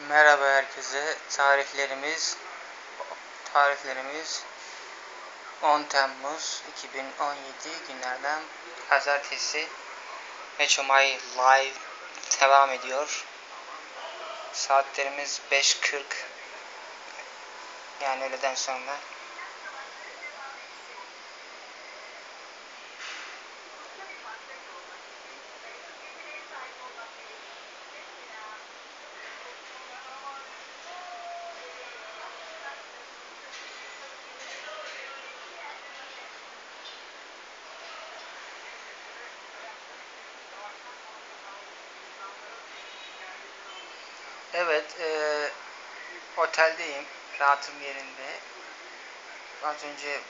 Merhaba herkese. Tarihlerimiz tarihlerimiz 10 Temmuz 2017 günlerden pazartesi. Meçomay Live devam ediyor. Saatlerimiz 5.40 yani öğleden sonra. Evet, e, oteldeyim. Rahatım yerinde. Az önce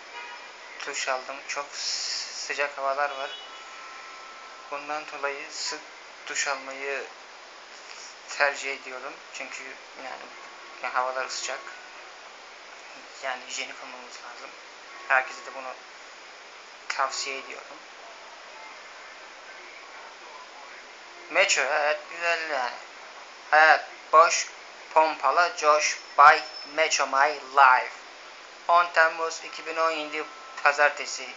duş aldım. Çok sıcak havalar var. Bundan dolayı sık duş almayı tercih ediyorum. Çünkü yani, yani havalar sıcak. Yani hijyenik olmamız lazım. Herkese de bunu tavsiye ediyorum. Metro evet güzel yani. Hayat boş, pompala coş, bay Metro My Live. 10 Temmuz 2017 Pazartesi